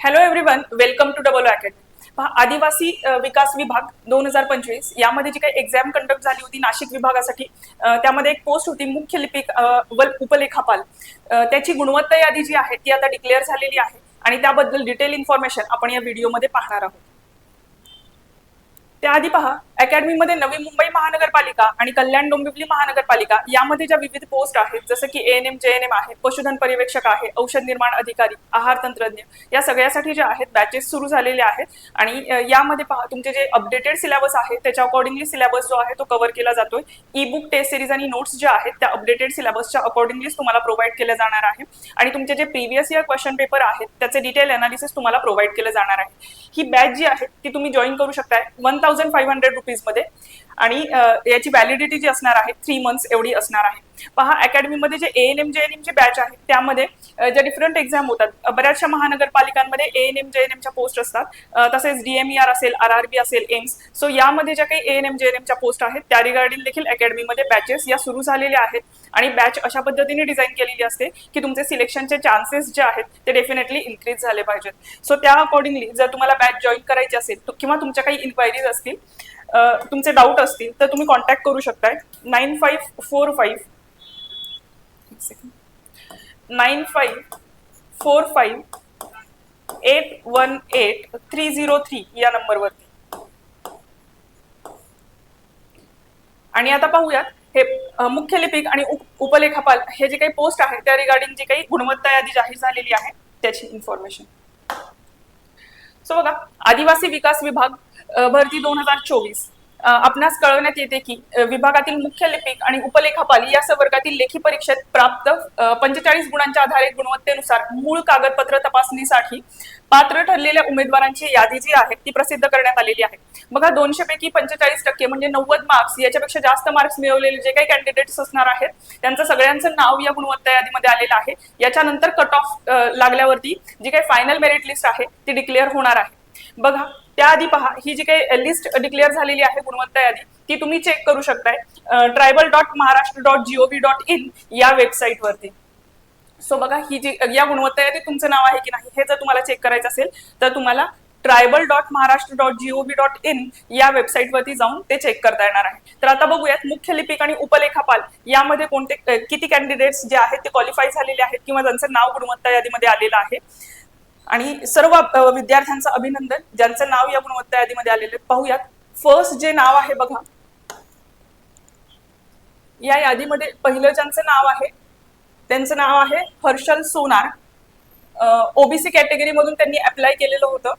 Hello everyone welcome to double academy पहा आदिवासी विकास विभाग दोन हजार पंचवीस यामध्ये जी काही एक्झाम कंडक्ट झाली होती नाशिक विभागासाठी त्यामध्ये एक पोस्ट होती मुख्य लिपिक व उपलेखापाल. त्याची गुणवत्ता यादी जी आहे ती आता डिक्लेअर झालेली आहे. आणि त्याबद्दल डिटेल इन्फॉर्मेशन आपण या व्हिडिओमध्ये पाहणार आहोत. त्याआधी पहा अकॅडमीमध्ये नवी मुंबई महानगरपालिका आणि कल्याण डोंबिवली महानगरपालिका यामध्ये ज्या विविध पोस्ट आहेत जसं की N M J N M आहे पशुधन पर्यवेक्षक आहे औषध निर्माण अधिकारी आहार तंत्रज्ञ या सगळ्यासाठी जे आहेत बॅचेस सुरू झालेले आहेत. आणि यामध्ये पहा तुमचे जे अपडेटेड सिलेबस आहे त्याच्या अकॉर्डिंगली सिलेबस जो आहे तो कव्हर केला जातोय. ई बुक टेस्ट सिरीज आणि नोट्स ज्या आहेत त्या अपडेटेड सिलेबसच्या अकॉर्डिंगलीच तुम्हाला प्रोव्हाइड केल्या जाणार आहे. आणि तुमचे जे प्रिव्हियस इयर क्वेश्चन पेपर आहेत त्याचे डिटेल अनालिसिस तुम्हाला प्रोव्हाइड केलं जाणार आहे. ही बॅच जी आहे ती तुम्ही जॉईन करू शकताय. वन थाउजंड फाईव्ह हंड्रेड रुपीजमध्ये आणि याची व्हॅलिडिटी जी असणार आहे थ्री मंथ्स एवढी असणार आहे. पहा अकॅडमीमध्ये जे A N M J N एमचे batch आहेत त्यामध्ये ज्या डिफरंट एक्झाम होतात बऱ्याचशा महानगरपालिकांमध्ये A N M J N एमच्या पोस्ट असतात. तसेच डीएमईआर असेल आर आर बी असेल एम्स सो यामध्ये ज्या काही A N M J N एमच्या पोस्ट आहेत त्या रिगार्डिंग देखील अकॅडमीमध्ये बॅचेस या सुरू झालेल्या आहेत. आणि बॅच अशा पद्धतीने डिझाईन केलेली असते की तुमचे सिलेक्शनचे चान्सेस जे आहेत ते डेफिनेटली इन्क्रीज झाले पाहिजेत. सो त्या अकॉर्डिंगली जर तुम्हाला बॅच जॉईन करायची असेल किंवा तुमच्या काही इन्क्वायरीज असतील तुमचे डाऊट असतील तर तुम्ही कॉन्टॅक्ट करू शकताय. Nine five four five nine five four five eight one eight three zero three या नंबरवरती आणि आता पाहूयात हे मुख्य लिपिक आणि उपलेखापाल हे जे काही पोस्ट आहे त्या रिगार्डिंग जी काही गुणवत्ता यादी जाहीर झालेली आहे त्याची इन्फॉर्मेशन सो बघा आदिवासी विकास विभाग भरती दोन हजार चोवीस. आपणास कळवण्यात येते की विभागातील मुख्य लिपिक आणि उपलेखापाल या संवर्गातील लेखी परीक्षेत प्राप्त पंचेचाळीस गुणांच्या आधारे गुणवत्तेनुसार मूळ कागदपत्र तपासणीसाठी पात्र ठरलेल्या उमेदवारांची यादी जी आहे ती प्रसिद्ध करण्यात आलेली आहे. बघा दोनशे पैकी पंचेचाळीस टक्के म्हणजे नव्वद मार्क्स याच्यापेक्षा जास्त मार्क्स मिळवलेले जे काही कॅन्डिडेट्स असणार आहेत त्यांचं सगळ्यांचं नाव या गुणवत्ता यादीमध्ये आलेलं आहे. याच्यानंतर कट ऑफ लागल्यावरती जी काही फायनल मेरिट लिस्ट आहे ती डिक्लेअर होणार आहे. बघा त्याआधी पहा ही जी काही लिस्ट डिक्लेअर झालेली आहे गुणवत्ता यादी ती तुम्ही चेक करू शकताय. Tribal dot Maharashtra dot gov dot in या वेबसाईटवरती सो बघा ही जी या गुणवत्ता यादी तुमचं नाव आहे की नाही हे जर तुम्हाला चेक करायचं असेल तर तुम्हाला tribal dot Maharashtra dot gov dot in या वेबसाईटवरती जाऊन ते चेक करता येणार आहे. तर आता बघूयात मुख्य लिपिक आणि उपलेखापाल यामध्ये कोणते किती कॅन्डिडेट्स जे आहेत ते क्वालिफाय झालेले आहेत किंवा त्यांचं नाव गुणवत्ता यादीमध्ये आलेलं आहे. आणि सर्व विद्यार्थ्यांचं अभिनंदन. ज्यांचं नाव या गुणवत्ता यादीमध्ये आलेले पाहूयात. फर्स्ट जे नाव आहे बघा. या यादीमध्ये पहिलं ज्यांचं नाव आहे त्यांचं नाव आहे हर्षल सोनार. ओबीसी कॅटेगरी मधून त्यांनी अप्लाय केलेलं होतं.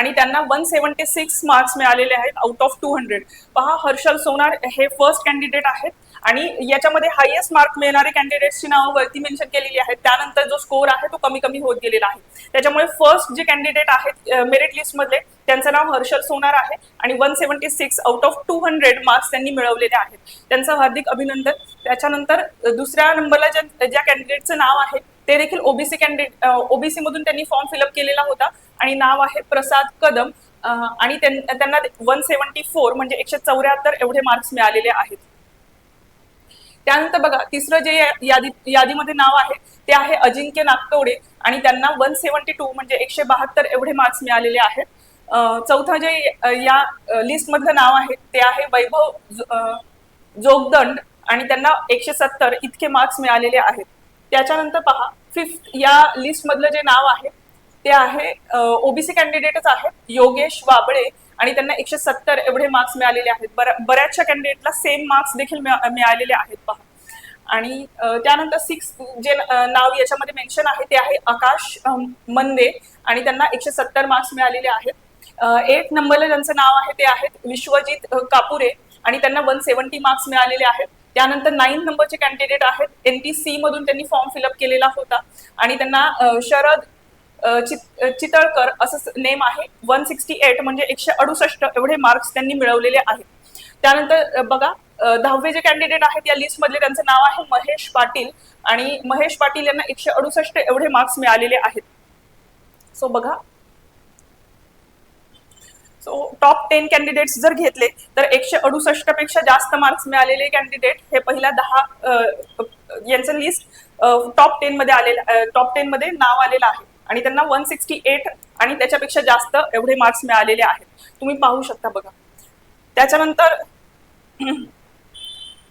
आणि त्यांना वन सेव्हन्टी सिक्स मार्क्स मिळालेले आहेत आउट ऑफ टू हंड्रेड पहा हर्षल सोनार हे फर्स्ट कॅन्डिडेट आहेत आणि याच्यामध्ये हायेस्ट मार्क मिळणारे कॅन्डिडेट्सची नावं वरती मेन्शन केलेली आहेत. त्यानंतर जो स्कोर आहे तो कमी कमी होत गेलेला आहे. त्याच्यामुळे फर्स्ट जे कॅन्डिडेट आहेत मेरिट लिस्टमधले त्यांचं नाव हर्षल सोनार आहे आणि one seventy six out of two hundred marks त्यांनी मिळवलेले आहेत. त्यांचं हार्दिक अभिनंदन. त्याच्यानंतर दुसऱ्या नंबरला ज्या ज्या कॅन्डिडेटचं नाव आहे ते देखील ओबीसी कॅन्डिडेट ओबीसी मधून त्यांनी फॉर्म फिलअप केलेला होता. आणि नाव आहे प्रसाद कदम. आणि त्यांना वन सेव्हन्टी फोर म्हणजे एकशे चौऱ्याहत्तर एवढे मार्क्स मिळालेले आहेत. त्यानंतर बघा तिसरं जे यादी यादीमध्ये नाव आहे ते आहे अजिंक्य नागतोडे. आणि त्यांना वन सेव्हन्टी टू म्हणजे एकशे बहात्तर एवढे मार्क्स मिळालेले आहेत. चौथं जे या लिस्ट मधलं नाव आहे ते आहे वैभव जोगदंड. आणि त्यांना एकशे सत्तर इतके मार्क्स मिळालेले आहेत. त्याच्यानंतर पहा फिफ्थ या लिस्ट मधलं जे नाव आहे ते आहे ओबीसी कॅन्डिडेटच आहेत योगेश वाबळे. आणि त्यांना एकशे सत्तर एवढे मार्क्स मिळालेले आहेत. बऱ्या- बऱ्याचशा कॅन्डिडेटला सेम मार्क्स देखील मिळालेले आहेत पहा. आणि त्यानंतर सिक्स जे नाव याच्यामध्ये मेन्शन आहे ते आहे आकाश मंदे. आणि त्यांना एकशे सत्तर मार्क्स मिळालेले आहेत. एट नंबरला ज्यांचं नाव आहे ते आहेत विश्वजित कापुरे. आणि त्यांना वन सेवन्टी मार्क्स मिळालेले आहेत. त्यानंतर नाईन नंबरचे कॅन्डिडेट आहेत. एन टी सी मधून त्यांनी फॉर्म फिलअप केलेला होता. आणि त्यांना शरद चित- चितळकर असं नेम आहे. वन सिक्स्टी एट म्हणजे एकशे अडुसष्ट एवढे मार्क्स त्यांनी मिळवलेले आहेत. त्यानंतर बघा दहावे जे कॅन्डिडेट आहेत या लिस्ट मधले त्यांचं नाव आहे महेश पाटील. आणि महेश पाटील यांना एकशे अडुसष्ट एवढे मार्क्स मिळालेले आहेत. सो बघा सो टॉप टेन कॅन्डिडेट्स जर घेतले तर एकशे अडुसष्टपेक्षा जास्त मार्क्स मिळालेले कॅन्डिडेट हे पहिल्या दहा यांचं लिस्ट टॉप टेन मध्ये आलेलं टॉप टेन मध्ये नाव आलेलं आहे. आणि त्यांना वन सिक्स्टी एट आणि त्याच्यापेक्षा जास्त एवढे मार्क्स मिळालेले आहेत. तुम्ही पाहू शकता बघा. त्याच्यानंतर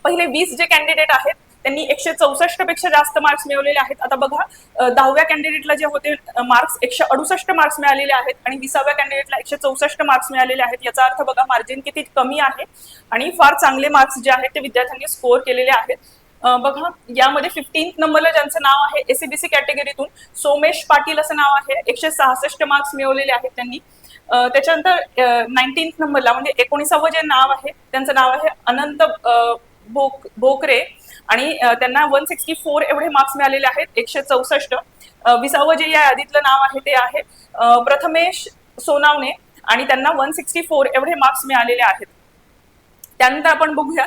पहिले वीस जे कॅन्डिडेट आहेत त्यांनी एकशे चौसष्टपेक्षा जास्त मार्क्स मिळवलेले आहेत. आता बघा दहाव्या कॅन्डिडेटला जे होते मार्क्स एकशे अडुसष्ट मार्क्स मिळालेले आहेत आणि विसाव्या कॅन्डिडेटला एकशे चौसष्ट मार्क्स मिळालेले आहेत. याचा अर्थ बघा मार्जिन किती कमी आहे आणि फार चांगले मार्क्स जे आहेत ते विद्यार्थ्यांनी स्कोअर केलेले आहेत. बघा यामध्ये फिफ्टीन्थ नंबरला ज्यांचं नाव आहे एसीबीसी कॅटेगरीतून सोमेश पाटील असं नाव आहे. एकशे सहासष्ट मार्क्स मिळवलेले आहेत त्यांनी. त्याच्यानंतर नाईन्टीन नंबरला म्हणजे एकोणीसावं जे नाव आहे त्यांचं नाव आहे अनंत भोक भोकरे आणि त्यांना वन सिक्स्टी फोर एवढे मार्क्स मिळालेले आहेत एकशे चौसष्ट. विसावं जे या यादीतलं नाव आहे ते आहे प्रथमेश सोनावणे आणि त्यांना वन सिक्स्टी फोर एवढे मार्क्स मिळालेले आहेत. त्यानंतर आपण बघूया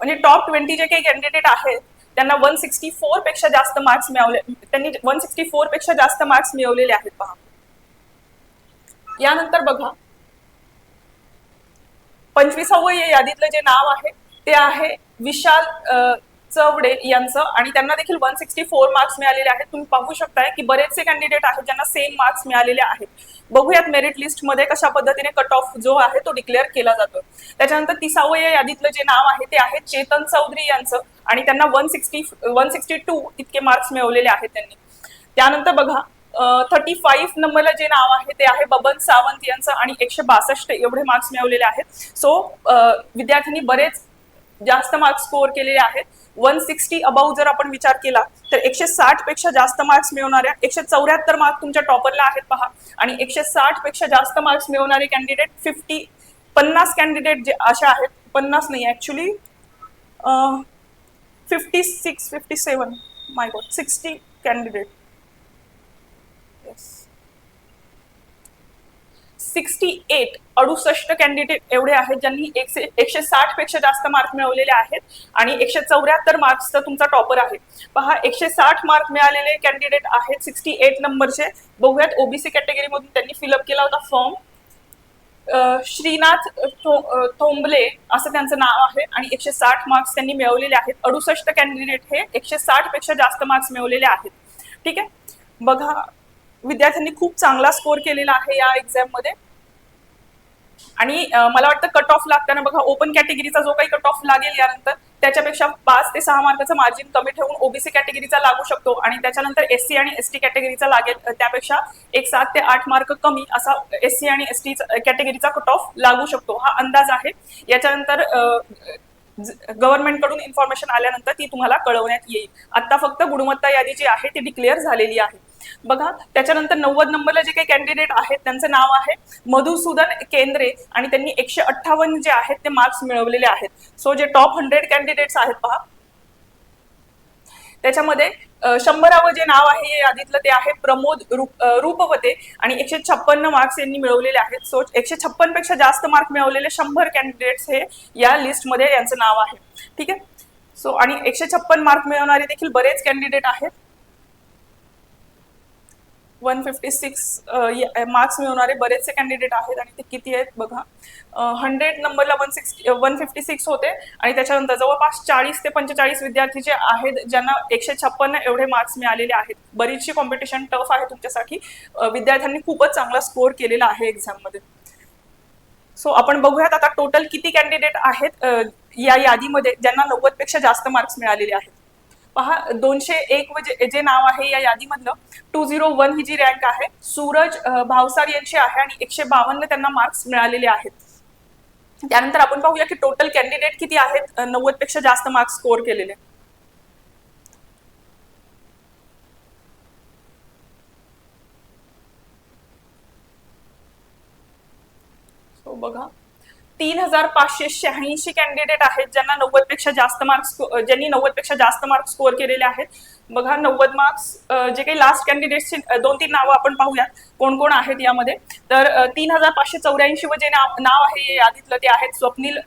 म्हणजे टॉप ट्वेंटी जे काही कॅन्डिडेट आहेत त्यांना वन सिक्स्टी फोरपेक्षा जास्त मार्क्स मिळवले त्यांनी वन सिक्स्टी फोरपेक्षा जास्त मार्क्स मिळवलेले आहेत पहा. यानंतर बघा पंचवीसावं या यादीतलं जे नाव आहे ते आहे विशाल चवडे यांचं आणि त्यांना देखील वन सिक्स्टी फोर मार्क्स मिळालेले आहेत. तुम्ही पाहू शकताय की बरेचसे कॅन्डिडेट आहेत ज्यांना सेम मार्क्स मिळालेले आहेत. बघूयात मेरिट लिस्टमध्ये कशा पद्धतीने कट ऑफ जो आहे तो डिक्लेअर केला जातो. त्याच्यानंतर तिसावं या यादीतलं जे नाव आहे ते आहे चेतन चौधरी यांचं आणि त्यांना one sixty one sixty two इतके मार्क्स मिळवलेले आहेत त्यांनी. त्यानंतर बघा थर्टी फाईव्ह नंबरला जे नाव आहे ते आहे बबन सावंत यांचं आणि एकशे बासष्ट एवढे मार्क्स मिळवलेले आहेत. सो विद्यार्थ्यांनी बरेच जास्त मार्क्स स्कोअर केलेले आहेत. वन सिक्स्टी अबाऊ जर आपण विचार केला तर एकशे साठपेक्षा जास्त मार्क्स मिळवणाऱ्या एकशे चौऱ्याहत्तर मार्क तुमच्या टॉपरला आहेत पहा. आणि एकशे साठपेक्षा जास्त मार्क्स मिळवणारे कॅन्डिडेट फिफ्टी पन्नास कॅन्डिडेट जे असे आहेत पन्नास नाही actually fifty six fifty seven my god sixty candidate sixty eight अडुसष्ट कॅन्डिडेट एवढे आहेत ज्यांनी एकशे एकशे साठपेक्षा जास्त मार्क मिळवलेले आहेत आणि एकशे चौऱ्याहत्तर मार्क्सचा तुमचा टॉपर आहे. पहा एकशे साठ मार्क मिळालेले कॅन्डिडेट आहेत सिक्स्टी एट नंबरचे. बघूयात ओबीसी कॅटेगरीमधून त्यांनी फिलअप केला होता फॉर्म श्रीनाथ थोंबले असं त्यांचं नाव आहे आणि एकशे साठ मार्क्स त्यांनी मिळवलेले आहेत. अडुसष्ट कॅन्डिडेट हे एकशे साठपेक्षा जास्त मार्क्स मिळवलेले आहेत. ठीक आहे? बघा विद्यार्थ्यांनी खूप चांगला स्कोअर केलेला आहे या एक्झाममध्ये. आणि मला वाटतं कट ऑफ लागताना बघा ओपन कॅटेगरीचा जो काही कट ऑफ लागेल यानंतर त्याच्यापेक्षा पाच ते सहा मार्काचं मार्जिन कमी ठेवून ओबीसी कॅटेगरीचा लागू शकतो. आणि त्याच्यानंतर एस सी आणि एस टी कॅटेगरीचा लागेल त्यापेक्षा एक सात ते आठ मार्क कमी असा एस सी आणि एस टी कॅटेगरीचा कट ऑफ लागू शकतो. हा अंदाज आहे. याच्यानंतर गव्हर्नमेंटकडून इन्फॉर्मेशन आल्यानंतर ती तुम्हाला कळवण्यात येईल. आता फक्त गुणवत्ता यादी जी आहे ती डिक्लेअर झालेली आहे. बघा त्याच्यानंतर नव्वद नंबरला जे काही कॅन्डिडेट आहेत त्यांचं नाव आहे मधुसूदन केंद्रे आणि त्यांनी एकशे अठ्ठावन्न जे आहेत ते मार्क्स मिळवलेले आहेत. सो जे टॉप हंड्रेड कॅन्डिडेट्स आहेत पहा. त्याच्यामध्ये शंभरावं जे नाव आहे या यादीतलं ते आहे प्रमोद रूप- रूपवते आणि एकशे छप्पन्न मार्क्स यांनी मिळवलेले आहेत. सो एकशे छप्पनपेक्षा जास्त मार्क मिळवलेले शंभर कॅन्डिडेट्स हे या लिस्टमध्ये यांचं नाव आहे. ठीक आहे? सो आणि एकशे छप्पन मार्क मिळवणारे देखील बरेच कॅन्डिडेट आहेत. वन फिफ्टी सिक्स मार्क्स मिळवणारे बरेचसे कॅन्डिडेट आहेत आणि ते किती आहेत बघा. हंड्रेड नंबरला one six one fifty six होते आणि त्याच्यानंतर जवळपास चाळीस ते पंचेचाळीस विद्यार्थी जे आहेत ज्यांना एकशे छप्पन्न एवढे मार्क्स मिळालेले आहेत. बरीचशी कॉम्पिटिशन टफ आहे तुमच्यासाठी. विद्यार्थ्यांनी खूपच चांगला स्कोअर केलेला आहे एक्झाममध्ये सो आपण बघूयात आता टोटल किती कॅन्डिडेट आहेत या यादीमध्ये ज्यांना नव्वदपेक्षा जास्त मार्क्स मिळालेले आहेत. पहा दोनशे एक व जे जे नाव आहे या यादीमधलं टू झिरो वन ही जी रँक आहे सूरज भावसार यांची आहे आणि एकशे बावन्न त्यांना मार्क्स मिळालेले आहेत. त्यानंतर आपण पाहूया की टोटल कॅन्डिडेट किती आहेत? नव्वदपेक्षा जास्त मार्क्स स्कोअर केलेले. सो बघा. तीन हजार पाचशे शहाऐंशी कॅन्डिडेट आहेत ज्यांना नव्वदपेक्षा जास्त मार्क्स ज्यांनी नव्वदपेक्षा जास्त मार्क्स स्कोअर केलेले आहेत. बघा नव्वद मार्क्स जे काही लास्ट कॅन्डिडेटचे दोन तीन नावं आपण पाहूयात. कोण कोण आहेत यामध्ये? तर तीन हजार पाचशे चौऱ्याऐंशी व जे नाव नाव आहे या यादीतलं ते आहेत स्वप्नील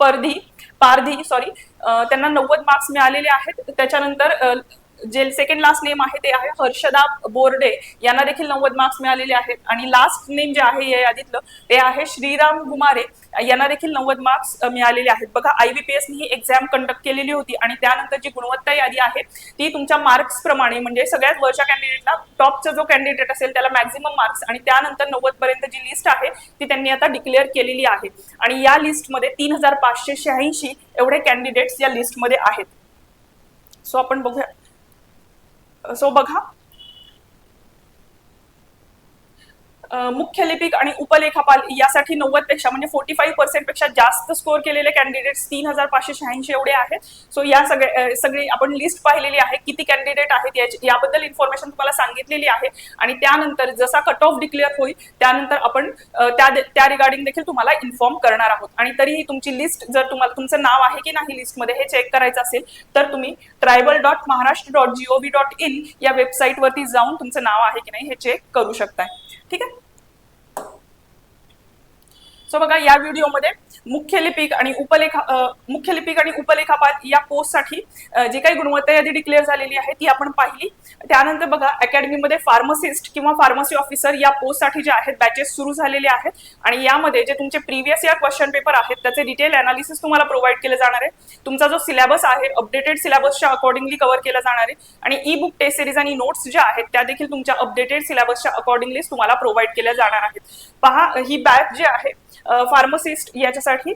परधी पारधी सॉरी त्यांना नव्वद मार्क्स मिळालेले आहेत. त्याच्यानंतर जे सेकंड लास्ट नेम आहे ते आहे हर्षदा बोर्डे. यांना देखील नव्वद मार्क्स मिळालेले आहेत. आणि लास्ट नेम जे आहे या यादीतलं ते आहे श्रीराम गुमारे यांना देखील नव्वद मार्क्स मिळालेले आहेत. बघा आयबीपीएस ही एक्झाम कंडक्ट केलेली होती आणि त्यानंतर जी गुणवत्ता यादी आहे ती तुमच्या मार्क्स प्रमाणे म्हणजे सगळ्यात वरच्या कॅन्डिडेटला टॉपचा जो कॅन्डिडेट असेल त्याला मॅक्झिमम मार्क्स आणि त्यानंतर नव्वद पर्यंत जी लिस्ट आहे ती त्यांनी आता डिक्लेअर केलेली आहे. आणि या लिस्टमध्ये तीन हजार पाचशे शहाऐंशी एवढे कॅन्डिडेट्स या लिस्टमध्ये आहेत. सो आपण बघूया. सो बघा. मुख्य लिपिक आणि उपलेखापाल यासाठी नव्वदपेक्षा म्हणजे फोर्टी फाईव्ह पर्सेंटपेक्षा जास्त स्कोअर केलेले कॅन्डिडेट्स तीन हजार पाचशे शहाऐंशी एवढे आहेत. सो या सगळे सगळी आपण लिस्ट पाहिलेली आहे किती कॅन्डिडेट आहेत याबद्दल इन्फॉर्मेशन तुम्हाला सांगितलेली आहे. आणि त्यानंतर जसा कट ऑफ डिक्लेअर होईल त्यानंतर आपण त्या त्या रिगार्डिंग देखील तुम्हाला इन्फॉर्म करणार आहोत. आणि तरीही तुमची लिस्ट जर तुम्हाला तुमचं नाव आहे की नाही लिस्टमध्ये हे चेक करायचं असेल तर तुम्ही tribal dot Maharashtra dot gov dot in या वेबसाईटवरती जाऊन तुमचं नाव आहे की नाही हे चेक करू शकताय. ठीक आहे? सो बघा या व्हिडिओमध्ये मुख्य लिपिक आणि उपलेखा मुख्य लिपिक आणि उपलेखापाल या पोस्टसाठी जी काही गुणवत्ता यादी डिक्लेअर झालेली आहे ती आपण पाहिली. त्यानंतर बघा अकॅडमीमध्ये फार्मसिस्ट किंवा फार्मसी ऑफिसर या पोस्टसाठी जे आहेत बॅचेस सुरू झालेले आहेत. आणि यामध्ये जे तुमचे प्रिव्हियस या क्वेश्चन पेपर आहेत त्याचे डिटेल अनालिसिस तुम्हाला प्रोव्हाइड केले जाणार आहे. तुमचा जो सिलेबस आहे अपडेटेड सिलेबसच्या अकॉर्डिंगली कव्हर केला जाणार आहे. आणि ई बुक टेस्ट सिरीज आणि नोट्स ज्या आहेत त्या देखील तुमच्या अपडेटेड सिलेबसच्या अकॉर्डिंगली तुम्हाला प्रोव्हाइड केल्या जाणार आहेत. पहा ही बॅच जी आहे फार्मसिस्ट याच्यासाठी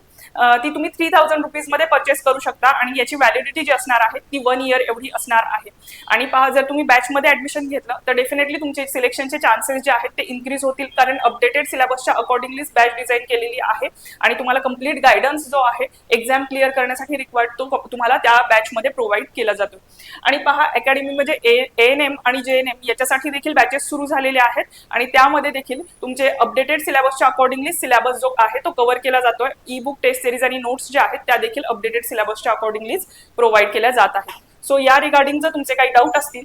ती तुम्ही थ्री थाउजंड रुपीजमध्ये परचेस करू शकता आणि याची व्हॅलिडिटी जी असणार आहे ती वन इयर एवढी असणार आहे. आणि पहा जर तुम्ही बॅचमध्ये ऍडमिशन घेतलं तर डेफिनेटली तुमचे सिलेक्शनचे चान्सेस जे आहेत ते इन्क्रीज होतील. कारण अपडेटेड सिलेबसच्या अकॉर्डिंगलीच बॅच डिझाईन केलेली आहे आणि तुम्हाला कंप्लीट गायडन्स जो आहे एक्झाम क्लिअर करण्यासाठी रिक्वायर्ड तो तुम्हाला त्या बॅचमध्ये प्रोव्हाइड केला जातो. आणि पहा अकॅडमीमध्ये ए एन एम आणि जे एन एम याच्यासाठी देखील बॅचेस सुरू झालेले आहेत. आणि त्यामध्ये देखील तुमचे अपडेटेड सिलेबसच्या अकॉर्डिंगली सिलेबस जो आहे तो कव्हर केला जातोय. ई बुक टेस्ट सिरीज आणि नोट्स ज्या आहेत त्या देखील अपडेटेड सिलेबसच्या अकॉर्डिंगलीच प्रोव्हाइड केल्या जात आहेत. सो या रिगार्डिंग जर तुमचे काही डाऊट असतील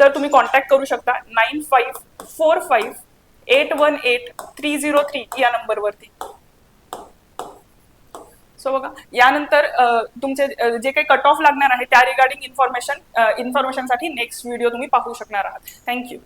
तर तुम्ही कॉन्टॅक्ट करू शकता nine five four five eight one eight three zero three या नंबरवरती सो बघा यानंतर तुमचे जे काही कट ऑफ लागणार आहे त्या रिगार्डिंग इन्फॉर्मेशन इन्फॉर्मेशनसाठी नेक्स्ट व्हिडिओ तुम्ही पाहू शकणार आहात. थँक्यू